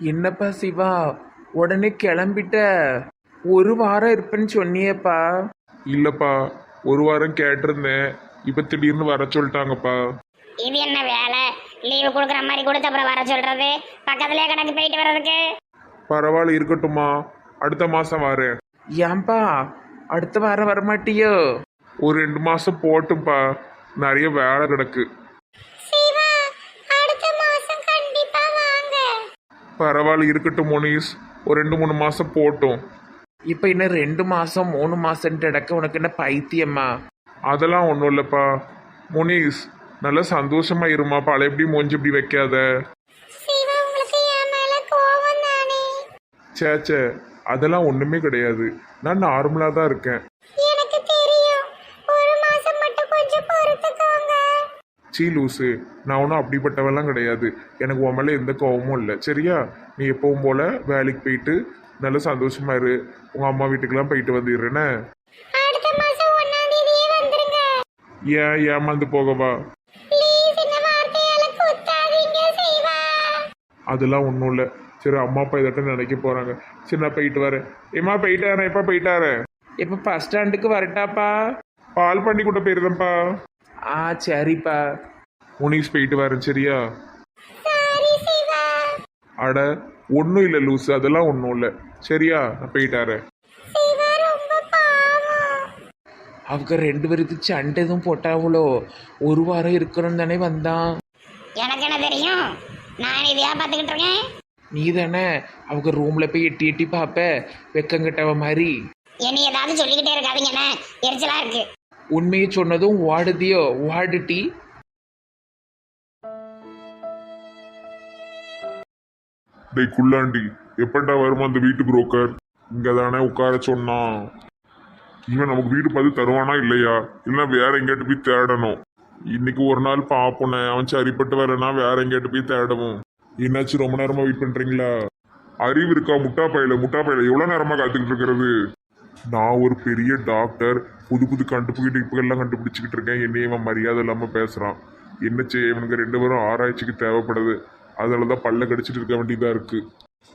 என்னப்பா சிவா? உடனே கிளம்பிட்ட. ஒரு வாரம் இருப்பேன்னு சொன்னியேப்பா. இல்லப்பா ஒரு வாரம் கேட்டிருந்தேன். இப்ப திடீர்னு வர சொல்லிட்டாங்கப்பா. இது என்ன வேலை? லீவு கொடுக்குற மாதிரி கொடுத்து அப்புறம் வர சொல்றது? பக்கத்துலயே கணக்கு போயிட்டு வர்றதுக்கு. பரவாயில்ல இருக்கட்டுமா அடுத்த மாசம் வரேன். ஏன்பா? அடுத்த வாரம் வரமாட்டியோ? ஒரு ரெண்டு மாசம் போட்டும்பா. நிறைய வேலை கிடக்கு. பரவாயில்ல இருக்கட்டும் மோனிஸ். ஒரு ரெண்டு மூணு மாசம் போட்டும். இப்போ இன்னும் ரெண்டு மாசம் மூணு மாசம்ட்டு இடக்க உனக்கு என்ன பைத்தியம்மா அதெல்லாம் ஒன்றும் இல்லைப்பா. முனிஸ் நல்லா சந்தோஷமா இருமா பழைய எப்படி மூஞ்சி இப்படி வைக்காத? சே சே அதெல்லாம் ஒன்றுமே கிடையாது. நான் நார்மலாக தான் இருக்கேன். சீ லூசு. நான் ஒன்றும் அப்படிப்பட்டவெல்லாம் கிடையாது. எனக்கு உன் மேலே எந்த கோவமும் இல்லை. சரியா? நீ எப்பவும் போல வேலைக்கு போயிட்டு நல்ல சந்தோஷமா இரு. உங்க அம்மா வீட்டுக்கெல்லாம் போயிட்டு வந்துடுறேனே. அடுத்த மாசம் ஒன்னாம் தேதியே வந்துருங்க. ஏன் ஏமாந்து போகவா அதெல்லாம் ஒன்றும் இல்லை. சரி அம்மா அப்பா இதட்ட நினைக்க போறாங்க. சரி நான் போயிட்டு வரேன். ஏம்மா போயிட்டாரேன் எப்போ போயிட்டாரேன் இப்போ பஸ் ஸ்டாண்டுக்கு வரட்டாப்பா? பால் பண்ணி கூட போயிருந்தேன்ப்பா ஆ சரிப்பா முனிஸ் போயிட்டு வரேன் சரியா? சாரி சிவா. அட ஒன்றும் இல்லை லூசு. அதெல்லாம் ஒன்றும் இல்லை. சரியா? நான் போயிட்டாரேன் சிவா ரொம்ப பாவம். அவங்க ரெண்டு பேருக்கு சண்டை எதுவும் போட்டாவளோ? ஒரு வாரம் இருக்கணும் தானே வந்தான். எனக்கு என்ன தெரியும்? நான் இதையா பார்த்துக்கிட்டு இருக்கேன்? நீ தானே அவங்க ரூம்ல போய் எட்டி எட்டி பார்ப்ப? வெக்கங்கிட்டவ மாதிரி. என்னை ஏதாவது சொல்லிக்கிட்டே இருக்காதீங்க என்ன? எரிச்சலா இருக்கு. உண்மையை சொன்னதும் வாடுதியோ வாடுட்டி டேய் குள்ளாண்டி எப்படா வருமா அந்த வீட்டு புரோக்கர் இங்கே தானே உட்கார சொன்னான் இவன் நமக்கு வீடு பார்த்து தருவானா இல்லையா? இல்லைன்னா வேற எங்கேட்டு போய் தேடணும். இன்னைக்கு ஒரு நாள் பார்ப்போனே அவன் சரிப்பட்டு வரனா வேற எங்கேட்டு போய் தேடவும். என்னாச்சு ரொம்ப நேரமாக வெயிட் பண்ணுறீங்களா அறிவு இருக்கா முட்டா பையில முட்டா பையில எவ்வளோ நேரமாக காத்துக்கிட்டு இருக்கிறது? நான் ஒரு பெரிய டாக்டர் புது புது கண்டுபிடிப்புகள்லாம் கண்டுபிடிச்சிக்கிட்டு இருக்கேன். என்னைய இவன் மரியாதை இல்லாமல் பேசுகிறான் என்ன செய்ய இவனுக்கு ரெண்டு பேரும் ஆராய்ச்சிக்கு தேவைப்படுது. அதனால தான் பல்ல கடிச்சிட்டு இருக்க வேண்டியதாக இருக்கு.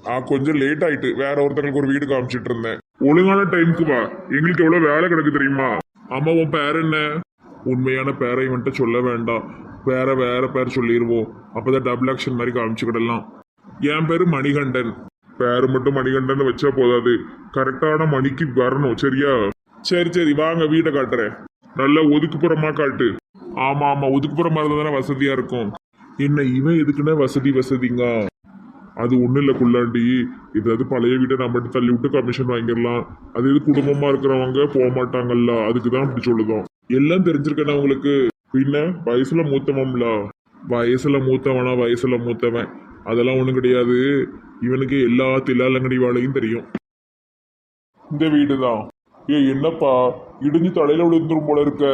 நான் கொஞ்சம் லேட் ஆயிட்டு வேற ஒருத்தங்களுக்கு ஒரு வீடு காமிச்சிட்டு இருந்தேன். ஒழுங்கான டைமுக்கு வா. எங்களுக்கு எவ்வளோ வேலை கிடக்கு தெரியுமா? ஆமா உன் பேர் என்ன? உண்மையான பேரை இவன்ட்ட சொல்ல வேண்டாம். வேற வேற பேர் சொல்லிடுவோம் அப்போதான் டபுள் ஆக்ஷன் மாதிரி காமிச்சுக்கிடலாம். என் பேர் மணிகண்டன். பேர் மட்டும் மணிகண்டன் வச்சா போதாது. கரெக்டான மணிக்கு வரணும் சரியா? சரி சரி வாங்க வீட்டை காட்டுறேன். நல்ல ஒதுக்குப்புறமா காட்டு. ஆமா ஆமா ஒதுக்குப்புறமா இருந்தா தானே வசதியா இருக்கும். என்ன இவன் எதுக்குன்னா வசதி வசதிங்க? அது ஒன்றும் இல்லை குள்ளாண்டி. ஏதாவது பழைய வீட்டை நம்மகிட்ட தள்ளி விட்டு கமிஷன் வாங்கிடலாம். அது இது குடும்பமா இருக்கிறவங்க போக மாட்டாங்கல்ல? அதுக்கு தான் அப்படி சொல்லுதோம். எல்லாம் தெரிஞ்சிருக்கேன் உங்களுக்கு? பின்ன வயசுல மூத்தவம்ல வயசுல மூத்தவனா வயசுல மூத்தவன்? அதெல்லாம் ஒன்றும் கிடையாது. இவனுக்கு எல்லா தில்லாலங்கடி வாழையும் தெரியும். இந்த வீடு தான் ஏ என்னப்பா? இடிஞ்சு தலையில விழுந்துரும் போல இருக்க.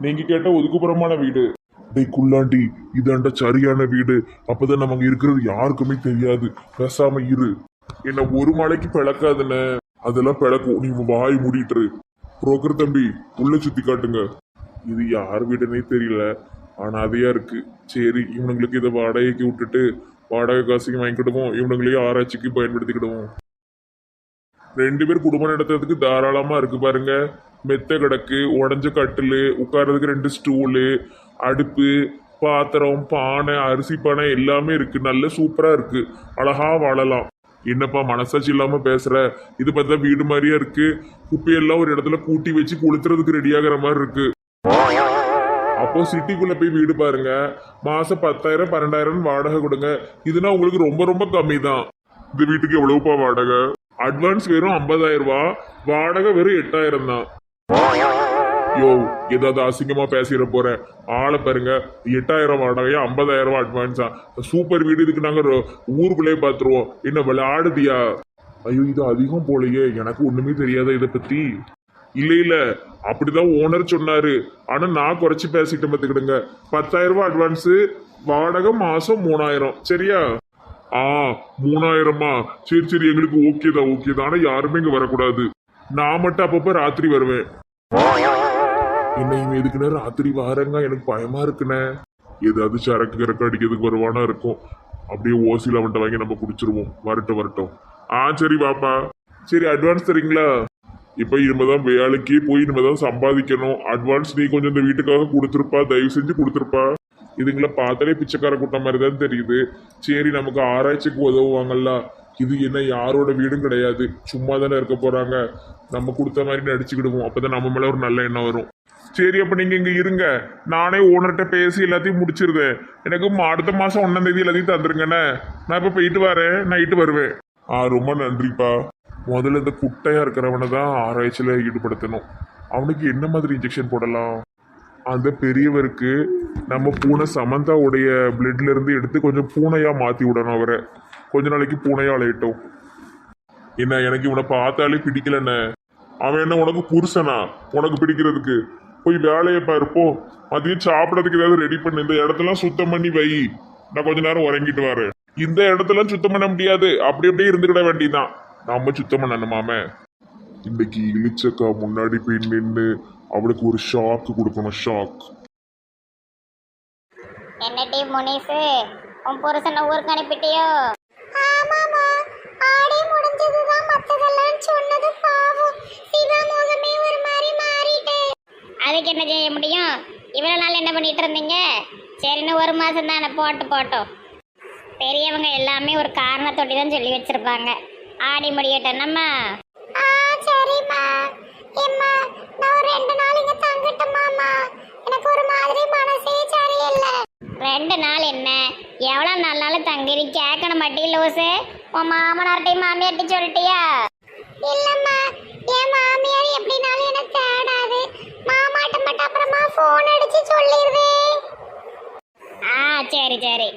நீங்க கேட்ட ஒதுக்குப்புறமான வீடு. டேய் குள்ளாண்டி இதாண்ட சரியான வீடு. அப்பதான் நமக்கு இருக்கிறது யாருக்குமே தெரியாது. பேசாம இரு. என்ன ஒரு மலைக்கு பிளக்காதுன்னு அதெல்லாம் பிளக்கும். நீ வாய் மூடிட்டுரு புரோக்கர் தம்பி உள்ள சுத்தி காட்டுங்க. இது யார் வீடுன்னே தெரியல. ஆனா அதையா இருக்கு. சரி இவனுங்களுக்கு இதை வாடகைக்கு விட்டுட்டு வாடகை காசுக்கு வாங்கிக்கிடுவோம். இவனுங்களையும் ஆராய்ச்சிக்கு பயன்படுத்திக்கிடுவோம். ரெண்டு பேர் குடும்பம் நடத்துறதுக்கு தாராளமா இருக்கு பாருங்க. மெத்த கிடக்கு உடஞ்ச கட்டில் உட்கார்றதுக்கு ரெண்டு ஸ்டூலு அடுப்பு பாத்திரம் பானை அரிசி பானை எல்லாமே இருக்கு. நல்ல சூப்பரா இருக்கு. அழகா வாழலாம். என்னப்பா மனசாட்சி இல்லாம பேசுற? இது பார்த்தா வீடு மாதிரியா இருக்கு. குப்பையெல்லாம் ஒரு இடத்துல கூட்டி வச்சு குளுத்துறதுக்கு ரெடியாகிற மாதிரி இருக்கு. அப்போ சிட்டிக்குள்ள போய் வீடு பாருங்க. மாசம் பத்தாயிரம் பன்னெண்டாயிரம் வாடகை கொடுங்க. இதுனா உங்களுக்கு ரொம்ப ரொம்ப கம்மி தான் இந்த வீட்டுக்கு எவ்வளவுப்பா வாடகை? அட்வான்ஸ் வெறும் ஐம்பதாயிரம் ரூபா வாடகை வெறும் எட்டாயிரம் தான் யோ ஏதாவது அசிங்கமா பேசிட போறேன் ஆளை பாருங்க. எட்டாயிரம் வாடகையா ஐம்பதாயிரம் ரூபா அட்வான்ஸா சூப்பர் வீடு இதுக்கு நாங்க ஊருக்குள்ளே பாத்துருவோம். என்ன விளையாடுதியா? ஐயோ இது அதிகம் போலையே. எனக்கு ஒண்ணுமே தெரியாத இதை பத்தி. இல்லை இல்ல. அப்படிதான் ஓனர் சொன்னாரு. ஆனா நான் குறைச்சு பேசிட்டு பார்த்துக்கிடுங்க. பத்தாயிரம் ரூபாய் அட்வான்ஸு வாடகை மாசம் மூணாயிரம். சரியா? ஆ மூணாயிரமா? சரி சரி. எங்களுக்கு ஓகே தான் ஓகே தான். ஆனா யாருமே இங்க வரக்கூடாது. நான் மட்டும் அப்பப்ப ராத்திரி வருவேன். என்ன இவன் எதுக்குண்ணே ராத்திரி வாரங்க? எனக்கு பயமா இருக்குண்ணே. ஏதாவது சரக்கு கிறக்கு அடிக்கிறதுக்கு வருவானா இருக்கும். அப்படியே ஓசியில் அவன்கிட்ட வாங்கி நம்ம குடிச்சிருவோம். வரட்டும் வரட்டும். ஆ சரி வாப்பா. சரி அட்வான்ஸ் தரீங்களா? இப்போ இனிமேதான் வேலைக்கு போய் இனிமேதான் சம்பாதிக்கணும். அட்வான்ஸ் நீ கொஞ்சம் இந்த வீட்டுக்காக கொடுத்துருப்பா தயவு செஞ்சு கொடுத்துருப்பா. இதுங்களை பார்த்தாலே பிச்சைக்கார கூட்டம் மாதிரி தான் தெரியுது. சரி நமக்கு ஆராய்ச்சிக்கு உதவுவாங்கல்ல. இது என்ன யாரோட வீடும் கிடையாது. சும்மா தானே இருக்க போகிறாங்க நம்ம கொடுத்த மாதிரி நடிச்சுக்கிடுவோம். அப்போ தான் நம்ம மேலே ஒரு நல்ல எண்ணம் வரும். சரி அப்போ நீங்கள் இங்கே இருங்க. நானே ஓனர்கிட்ட பேசி எல்லாத்தையும் முடிச்சிருந்தேன் எனக்கு அடுத்த மாதம் ஒன்றாந்தேதி எல்லாத்தையும் தந்துருங்கண்ணே. நான் இப்போ போயிட்டு வரேன். நைட்டு வருவேன். ஆ ரொம்ப நன்றிப்பா. முதல்ல இந்த குட்டையாக இருக்கிறவனை தான் ஆராய்ச்சியில் ஈடுபடுத்தணும். அவனுக்கு என்ன மாதிரி இன்ஜெக்ஷன் போடலாம்? அந்த பெரியவருக்கு நம்ம பூனை சமந்தாவுடைய பிளட்லேருந்து எடுத்து கொஞ்சம் பூனையாக மாற்றி விடணும் அவரை. கொஞ்ச நாளைக்கு பூனையாக அலையட்டும். என்ன எனக்கு இவனை பார்த்தாலே பிடிக்கலண்ணே. அவன் என்ன உனக்கு புருஷனா? உனக்கு பிடிக்கிறதுக்கு. போய் வேலையை பாருப்போ மதியம் சாப்பிடறதுக்கு ஏதாவது ரெடி பண்ணு. இந்த இடத்தெல்லாம் சுத்தம் பண்ணி வை. நான் கொஞ்ச நேரம் உறங்கிட்டு வரேன். இந்த இடத்தெல்லாம் சுத்தம் பண்ண முடியாது. அப்படி அப்படியே இருந்துக்கிட வேண்டியதுதான். நம்ம சுத்தம் பண்ணணுமாமே இன்னைக்கு இளிச்சக்கா முன்னாடி போய் நின்று அவளுக்கு ஒரு ஷாக் கொடுக்கணும் ஷாக் என்ன டீ முனிசு? உன் புருஷனை ஊருக்கு அனுப்பிட்டியோ? ஆமாமா ஆடி முடிஞ்சதுதான் மத்ததெல்லாம் சொன்னது பாவம். சிவா முகமே ஒரு மாதிரி மாறிட்டு. அதுக்கு என்ன செய்ய முடியும்? இவ்வளவு நாள் என்ன பண்ணிட்டு இருந்தீங்க? சரின்னு ஒரு மாசம் தானே போட்டு போட்டோம். பெரியவங்க எல்லாமே ஒரு காரணத்தோட்டி தான் சொல்லி வச்சிருப்பாங்க. ஆடி முடியட்டும் நம்ம ஆ சரிம்மா. எம்மா நான் ரெண்டு நாள் இங்க தங்கட்டுமாமா எனக்கு ஒரு மாதிரி மனசே சரியில்லை. ரெண்டு நாள் என்ன? எவ்வளோ நாள்னாலும் தங்கிரி கேட்கணும் மாட்டி லூசு. உன் மாமனார்ட்டையும் மாமியார்ட்டையும் சொல்லிட்டியா? இல்லம்மா என் மாமியார் எப்படினாலும் எனக்கு தேடாது. மாமாட்ட மட்டும் அப்புறமா ஃபோன் அடிச்சு சொல்லிடுவேன் ஆ சரி சரி.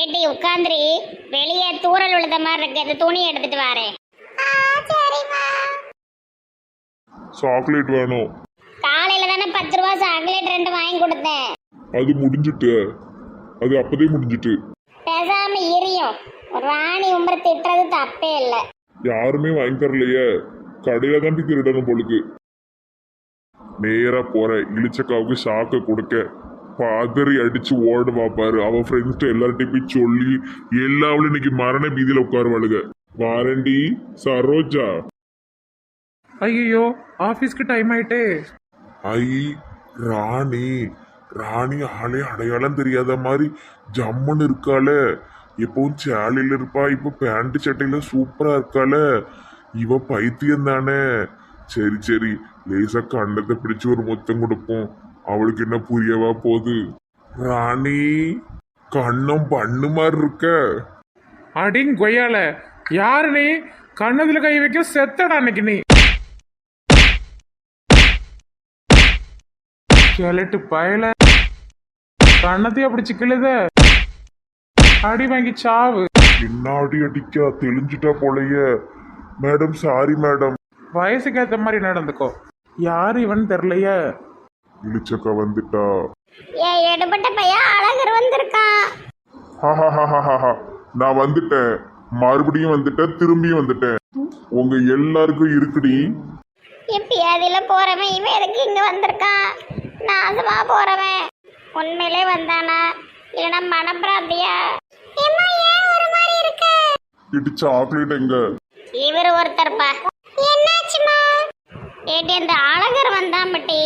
ஏட்டி உட்காந்துரி. வெளியே தூரல் விழுந்த மாதிரி இருக்கு. அந்த துணி எடுத்துட்டு வரேன் சாக்லேட் வேணும். காலையில தானே பத்து ரூபா சாக்லேட் ரெண்டு வாங்கி கொடுத்தேன். அது முடிஞ்சிட்டு. அது அப்பதே முடிஞ்சிட்டு. பேசாம எரியும். ராணி உமர் திட்டுறது தப்பே இல்லை. யாருமே வாங்கி தரலையே. கடையில தான் திருடணும் பொழுது நேரா போற இளிச்சக்காவுக்கு ஷாக்க கொடுக்க. பாதறி அடிச்சு ஓடுவா பாரு. அவ ஃப்ரெண்ட்ஸ்ட்டு எல்லார்ட்டையும் போய் சொல்லி எல்லாவளும் இன்னைக்கு மரண பீதியில உட்காருவாளுக. வாரண்டி சரோஜா. ஐயோ ஆஃபீஸ்க்கு டைம் ஆயிட்டே. ஐ ராணி. ராணி ஆளே அடையாளம் தெரியாத மாதிரி ஜம்முன்னு இருக்காளே. எப்பவும் சேலையில இருப்பா இப்போ பேண்ட் சட்டையில சூப்பரா இருக்காளே. இவ பைத்தியம் தானே சரி சரி. லேசா கண்டத்தை பிடிச்சு ஒரு முத்தம் கொடுப்போம். அவளுக்கு என்ன புரியவா போகுது? ராணி கண்ணம் பண்ணு மாதிரி இருக்க. அடிங் கொய்யால யாரு நீ? கண்ணதுல கை வைக்க செத்தடா அன்னைக்கு நீ. கிளட்டு பயல. கண்ணத்தையும் அப்படி சிக்கலுத அடி வாங்கி சாவு. பின்னாடி அடிக்கா தெளிஞ்சிட்டா போலயே. Madam sorry madam. வயசுக்கு ஏத்த மாதிரி நடந்துக்கோ. யாரு இவன் தெரியலையே? இளிச்சக்கா வந்துட்டா. ஏ எடுபட்ட பையன் அழகர் வந்திருக்கான் ஹஹஹஹஹஹ. நான் வந்துட்டேன். மறுபடியும் வந்துட்டேன் திரும்பியும் வந்துட்டேன். உங்க எல்லாருக்கும் இருக்குடி. எப்பயாதில போறவன் இவன் எதுக்கு இங்க வந்திருக்கான் நாசமா போறவன். உண்மையிலே வந்தானா? இல்லைன்னா மனப்பிராந்தியா? இட்டு சாக்லேட் எங்க? இவர் ஒருத்தர்ப்பா என்னாச்சுமா? ஏட்டி அந்த அழகர் வந்தான் இருக்காருமா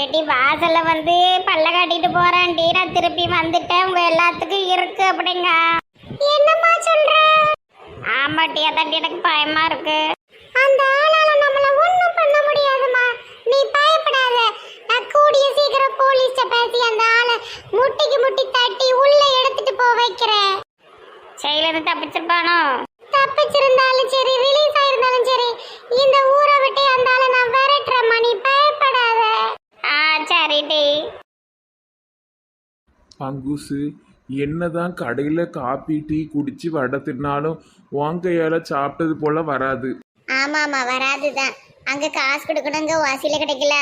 ஏட்டி வாசல்ல வந்து பல்ல காட்டிட்டு போறேன். நான் திருப்பி வந்துட்டேன். உங்க எல்லாத்துக்கும் இருக்கு அப்படிங்க. என்னம்மா சொல்ற? ஆமாட்டி அதாண்டி எனக்கு பயமா இருக்கு அந்த ஆளால நம்மள ஒண்ணும் பண்ண முடியாதுமா நீ பயப்படாத நான் கூடிய சீக்கிரம் போலீஸ்ட பேசி அந்த ஆளை முட்டிக்கு முட்டி தட்டி உள்ள எடுத்துட்டு போ வைக்கிறேன் செயலிருந்து தப்பிச்சிருப்பானோ தப்பிச்சிருந்தாலும் சரி ரிலீஸ் ஆயிருந்தாலும் சரி இந்த ஊரை விட்டு அந்த ஆளை நான் விரட்டுறேம்மா நீ பயப்படாத ஆ சரிடி பங்குசு என்னதான் கடையில காப்பி டீ குடிச்சு வடை தின்னாலும் உன் கையால சாப்பிட்டது போல வராது. ஆமாமா வராதுதான். அங்க காசு கொடுக்கணுங்க வாசியில கிடைக்கல.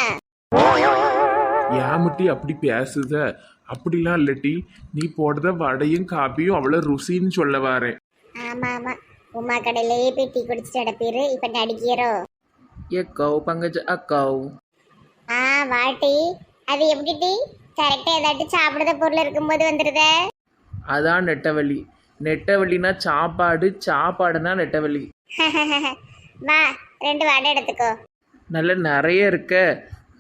ஏமட்டி அப்படி பேசுத? அப்படிலாம் இல்லட்டி நீ போடுற வடையும் காப்பியும் அவ்வளோ ருசின்னு சொல்ல வரேன். ஆமா ஆமா உமா கடையிலேயே போய் டீ குடிச்சிட்டு அடப்பீரு இப்ப நடிக்கிறோ எக்கோ பங்கஜ அக்கோ. ஆ வாட்டி அது எப்படி டீ? கரெக்டா ஏதாட்டும் சாப்பிடுற பொருள் இருக்கும்போது வந்துருதே அதான் நெட்டவள்ளி நெட்டவள்ளினா சாப்பாடு சாப்பாடுனா நெட்டவள்ளி வா ரெண்டு வடை எடுத்துக்கோ நல்ல நிறைய இருக்க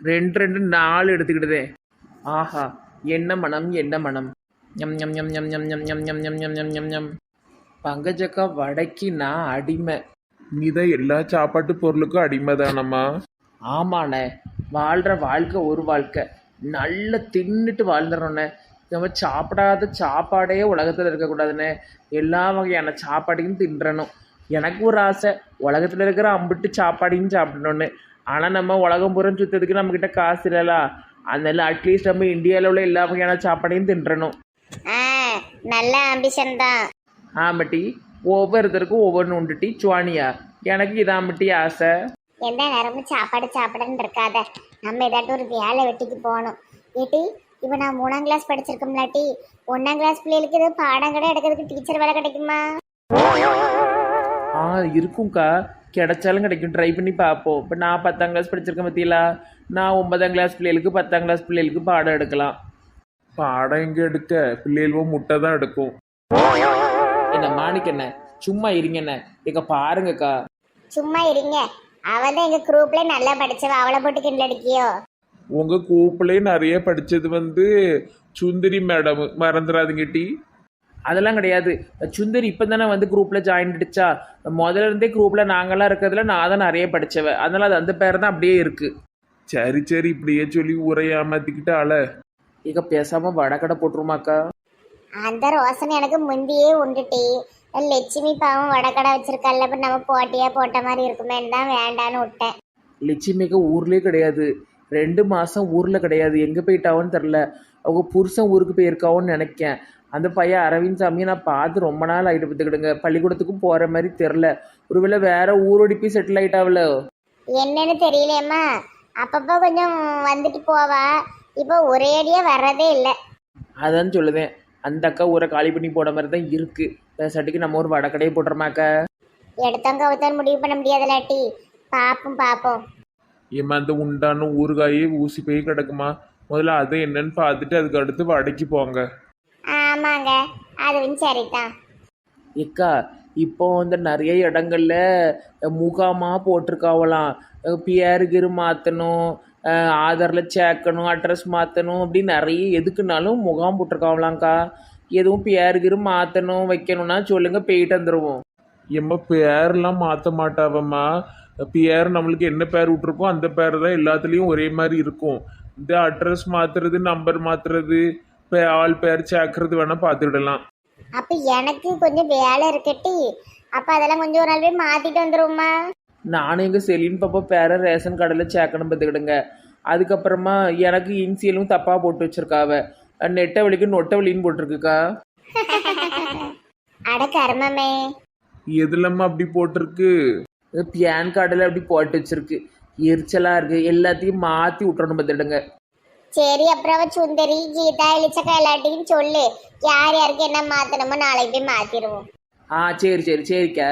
ரெண்டு ரெண்டு நாலு எடுத்துக்கிடுதே ஆஹா என்ன மனம் என்ன மனம் ஞம் ஞம் ஞம் ஞம் ஞம் ஞம் ஞம் ஞம் ஞம் ஞம் ஞம் ஞம் ஞம் பங்கஜக்கா வடைக்கு நான் அடிமை நீதான் எல்லா சாப்பாட்டு பொருளுக்கும் அடிமைதானம்மா ஆமாண்ணே வாழ்கிற வாழ்க்கை ஒரு வாழ்க்கை நல்லா தின்னுட்டு வாழ்ந்துடுறோண்ணே. நம்ம சாப்பிடாத சாப்பாடே உலகத்தில் இருக்கக்கூடாதுண்ணே. எல்லா வகையான சாப்பாடையும் தின்றணும். எனக்கு ஒரு ஆசை உலகத்தில் இருக்கிற அம்பிட்டு சாப்பாடையும் சாப்பிடணுன்னு ஆனால் நம்ம உலகம் புறம் சுற்றதுக்கு நம்மக்கிட்ட காசு இல்லைல்ல அதனால அட்லீஸ்ட் நம்ம இந்தியாவில் உள்ள எல்லா வகையான சாப்பாடையும் தின்றணும். நல்ல ஆம்பிஷன் தான். ஆமாட்டி ஒவ்வொருத்தருக்கும் ஒவ்வொன்று உண்டுட்டி சுவானியா. எனக்கு இதாமட்டி ஆசை. எந்த நேரமும் சாப்பாடு சாப்பிடன்னு இருக்காத நம்ம ஏதாட்டும் ஒரு வேலை வெட்டிக்கு போகணும் ஏட்டி இப்போ நான் மூணாம் கிளாஸ் படிச்சிருக்கோம்லாட்டி ஒன்றாம் கிளாஸ் பிள்ளைகளுக்கு ஏதோ பாடம் கடை எடுக்கிறதுக்கு டீச்சர் வேலை கிடைக்குமா ஆ இருக்கும்க்கா கிடைச்சாலும் கிடைக்கும் ட்ரை பண்ணி பார்ப்போம் இப்போ நான் பத்தாம் கிளாஸ் படிச்சிருக்கேன் பத்தியலா நான் ஒன்பதாம் கிளாஸ் பிள்ளைகளுக்கு பத்தாம் கிளாஸ் பிள்ளைகளுக்கு பாடம் எடுக்கலாம் பாடம் எங்க எடுக்க பிள்ளைகளும் முட்டை தான் எடுக்கும் என்ன மாணிக்கண்ணே சும்மா இருங்கண்ணே இங்க பாருங்கக்கா சும்மா இருங்க அவ தான் எங்கள் குரூப்பில் நல்லா படிச்சவ. அவளை போட்டு கிண்டல் அடிக்கியோ? உங்க கூப்பிளே நிறைய படிச்சது வந்து சுந்தரி மேடம் மறந்துடாதீங்க டி. அதெல்லாம் கிடையாது. சுந்தரி இப்போ தானே வந்து குரூப்பில் ஜாயின் அடிச்சா? முதல்ல இருந்தே குரூப்பில் நாங்களாம் இருக்கிறதுல நான் தான் நிறைய படித்தவன் அதனால் அது அந்த பேர் தான் அப்படியே இருக்குது சரி சரி. இப்படியே சொல்லி ஊரை ஏமாத்திக்கிட்டு அல இங்க பேசாமல் வடக்கடை போட்டுருமாக்கா அந்த ரோசன் எனக்கு முந்தியே உண்டுட்டி லட்சுமி பாவம் வடக்கடை வச்சிருக்கல்ல இப்போ நம்ம போட்டியா போட்ட மாதிரி இருக்குமேன்னு தான் வேண்டான்னு விட்டேன். லட்சுமிக்கு ஊர்லேயே கிடையாது. ரெண்டு மாதம் ஊரில் கிடையாது. எங்கே போயிட்டாவோன்னு தெரில அவங்க புருஷன் ஊருக்கு போயிருக்காவோன்னு நினைக்கேன். அந்த பையன் அரவிந்த் சாமியை நான் பார்த்து ரொம்ப நாள் ஆகிட்டு பார்த்துக்கிடுங்க. பள்ளிக்கூடத்துக்கும் போகிற மாதிரி தெரில ஒருவேளை வேற ஊரோடி போய் செட்டில் ஆகிட்டாவில என்னன்னு தெரியலையம்மா. அப்பப்போ கொஞ்சம் வந்துட்டு போவா. இப்போ ஒரேடியாக வர்றதே இல்லை. அதான் சொல்லுதேன். அந்த அக்கா ஊரை காலி பண்ணி போட மாதிரி தான் இருக்குது பேசாட்டிக்கு நம்ம ஒரு வடக்கடையை போட்டுறமாக்கா எடுத்தவங்க கவுத்தான் முடிவு பண்ண முடியாதுலாட்டி பார்ப்போம் பார்ப்போம் ஏமா அந்த உண்டான ஊறுகாயே ஊசி போய் கிடக்குமா? முதல்ல அதை என்னன்னு பார்த்துட்டு அதுக்கு அடுத்து வடைக்கு போங்க. ஆமாங்க. அதுவும் சரிதான். ஏக்கா இப்போ வந்து நிறைய இடங்கள்ல முகாமாக போட்டிருக்காவலாம். பிஆர் கிரு மாற்றணும் ஆதாரில் சேர்க்கணும் அட்ரஸ் மாற்றணும் அப்படி நிறைய எதுக்குனாலும் முகாம் போட்டிருக்காவலாம்க்கா. எதுவும் பிஆர் கிரு மாற்றணும் வைக்கணும்னா சொல்லுங்கள் போயிட்டு வந்துடுவோம் எம்மா பேர்லாம் மாற்ற மாட்டாவம்மா. பேர் நம்மளுக்கு என்ன பேர் விட்ருக்கோ அந்த பேர் தான் எல்லாத்துலேயும் ஒரே மாதிரி இருக்கும். இந்த அட்ரஸ் மாற்றுறது நம்பர் மாற்றுறது இப்போ ஆள் பேர் சேர்க்கறது வேணால் பார்த்துக்கிடலாம். அப்போ எனக்கு கொஞ்சம் வேலை இருக்கட்டி அப்போ அதெல்லாம் கொஞ்சம் ஒரு நாள் போய் மாற்றிட்டு வந்துருவோம்மா. நானும் எங்கள் செலின் பாப்பா பேரை ரேஷன் கடையில் சேர்க்கணும் பார்த்துக்கிடுங்க. அதுக்கப்புறமா எனக்கு இன்சியலும் தப்பாக போட்டு வச்சிருக்காவ. நெட்டை வலிக்கு நொட்டை வலின்னு போட்டிருக்குக்கா. அட கர்மமே. எதுலம்மா அப்படி போட்டிருக்கு? பேன் கார்டில் அப்படி போட்டு வச்சிருக்கு. எரிச்சலாக இருக்குது எல்லாத்தையும் மாற்றி விட்டுறணும் பார்த்துடுங்க சரி அப்புறம் அவ சுந்தரி கீதா இளிச்சக்கா எல்லாட்டையும் சொல்லு. யார் யாருக்கு என்ன மாற்றணுமோ நாளைக்கு போய் மாற்றிடுவோம் ஆ சரி சரி சரிக்கா.